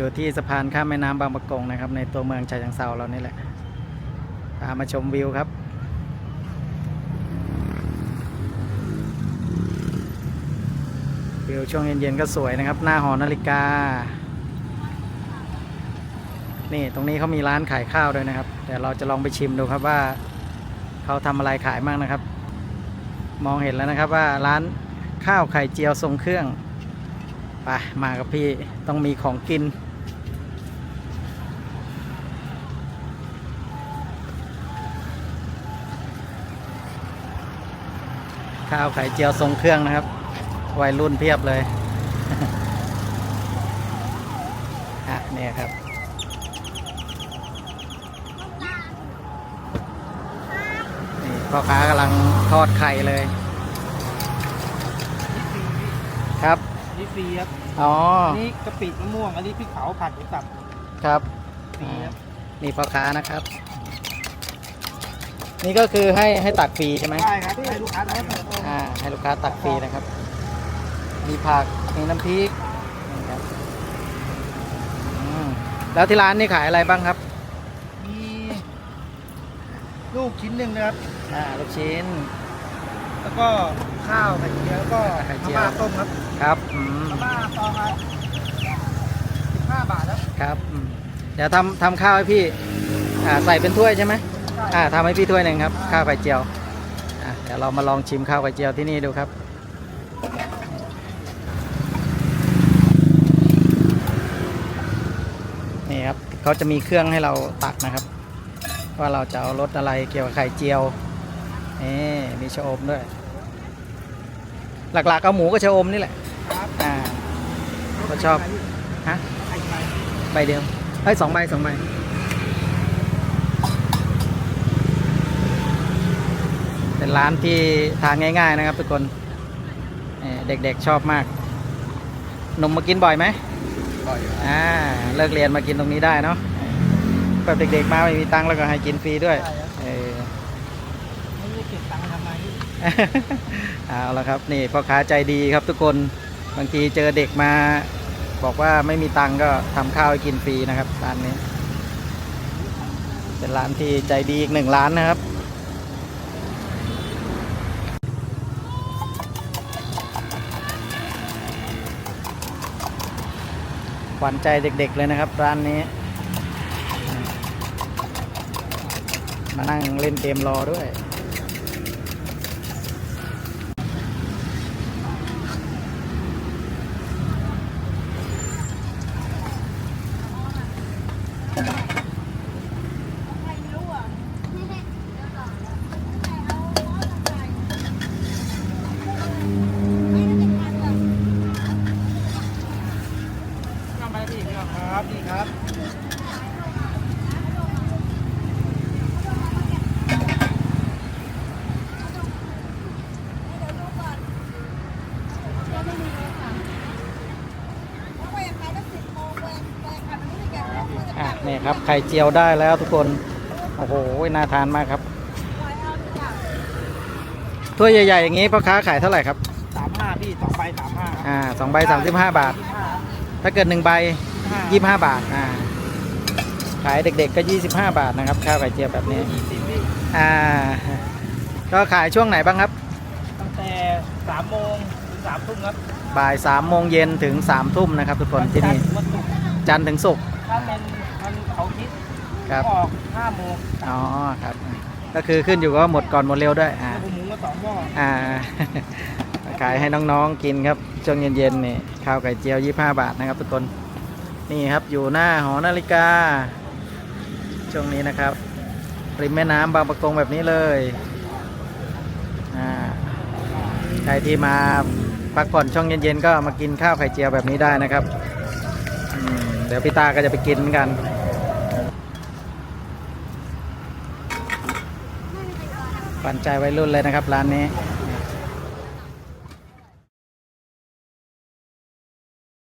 อยู่ที่สะพานข้ามแม่น้ำบางประกงนะครับ ในตัวเมืองฉะเชิงเซาเรานี่แหละพามาชมวิวครับวิวช่วงเย็นๆก็สวยนะครับ หน้าหอนาฬิกา นี่ตรงนี้เขามีร้านขายข้าวด้วยนะครับเดี๋ยวเราจะลองไปชิมดูครับว่าเขาทำอะไรขายบ้างนะครับ มองเห็นแล้วนะครับว่าร้านข้าวไข่เจียวทรงเครื่องไปมากับพี่ต้องมีของกิน ข้าวไข่เจียวทรงเครื่องนะครับ วัยรุ่นเพียบเลยอะเนี่ยครับ นี่พ่อค้ากำลังทอดไข่เลย ครับนี่ฟรีครับ อ๋ออันนี่กะปิมะม่วง อันนี้พริกเผาผัดหมูสับครับฟรีครับ นี่พ่อค้านะครับ นี่ก็คือให้ให้ตักฟรีใช่ไหม ใช่ครับให้ลูกค้าได้ครับอ่า ให้ลูกค้าตักฟรีนะครับ มีผักมีน้ำพริกนี่ครับอืมแล้วที่ร้านนี่ขายอะไรบ้างครับมีลูกชิ้นหนึ่งนะครับ อ่าลูกชิ้น แล้วก็ข้าวไข่เจียวแล้วก็ไข่เจีมายวม่าต้มครับครับอืมมาม่าตองครับสิบห้าบาทครับครับอืมเดี๋ยวทำทำข้าวให้พี่ อ่าใส่เป็นถ้วยใช่ไหมอ่าทำให้พี่ถ้วยหนึ่งครับ ข้าวไข่เจียวอะเดี๋ยวเรามาลองชิมข้าวไข่เจียวที่นี่ดูครับ นี่ครับเขาจะมีเครื่องให้เราตักนะครับ ว่าเราจะเอารสอะไรเกี่ยวกับไข่เจียวนี่มีชะอมด้วย หลักๆเอาหมูกับชะอมนี่แหละครับอ่าก็ชอบฮะไข่ไข่ใบเดียวเอ้ยสองใบสองใบ เป็นร้านที่ทานง่ายๆนะครับทุกคนเอ่อเด็กๆชอบมากนมมากินบ่อยไหมบ่อยอ่าเลิกเรียนมากินตรงนี้ได้เนาะแบบเด็กๆมาไม่มีตังค์แล้วก็ให้กินฟรีด้วยใช่ครับเออไม่ได้เก็บตังค์ทำไมเอาละครับนี่พ่อค้าใจดีครับทุกคนบางทีเจอเด็กมาบอกว่าไม่มีตังค์ก็ทำข้าวให้กินฟรีนะครับร้านนี้ เป็นร้านที่ใจดีอีกหนึ่งร้านนะครับ ขวัญใจเด็กๆเลยนะครับ ร้านนี้ มานั่งเล่นเกมรอด้วย ทำไปพี่ครับนี่ครับ อะ นี่ครับไข่เจียวได้แล้วทุกคน โอ้โห น่าทานมากครับ ถ้วยใหญ่ๆอย่างนี้พ่อค้าขายเท่าไหร่ครับสามห้าพี่สองใบสามห้าอ่าสองใบสามสิบห้าบาท ถ้าเกิดหนึ่งใบยี่ห้าบาท อ่า ขายเด็กๆก็ยี่สิบห้าบาทนะครับ ข้าวไข่เจียวแบบนี้ยี่สิบพี่อ่า ก็ขายช่วงไหนบ้างครับ ตั้งแต่สามโมงถึงสามทุ่มครับ บ่ายสามโมงเย็นถึงสามทุ่มนะครับ ทุกคนที่นี่วันศุกร์จันทร์ถึงศุกร์ถ้าเป็นวันเขาร์ทิศ ครับ ออกห้าโมงอ๋อครับ ก็คือขึ้นอยู่กับว่าหมดก่อนหมดเร็วด้วยอ่าแล้วผมหมูมาสองหม้ออ่า ขายให้น้องๆกินครับช่วงเย็นๆนี่ข้าวไก่เจียวยี่ห้าบาทนะครับ ทุกคนนี่ครับอยู่หน้าหอนาฬิกา ช่วงนี้นะครับ ริมแม่น้ำบางประกงแบบนี้เลยอ่าใครที่มาพักผ่อนช่วงเย็นๆก็มากินข้าวไข่เจียวแบบนี้ได้นะครับอืมเดี๋ยวพี่ตาก็จะไปกินเหมือนกัน ปันใจวัยรุ่นเลยนะครับร้านนี้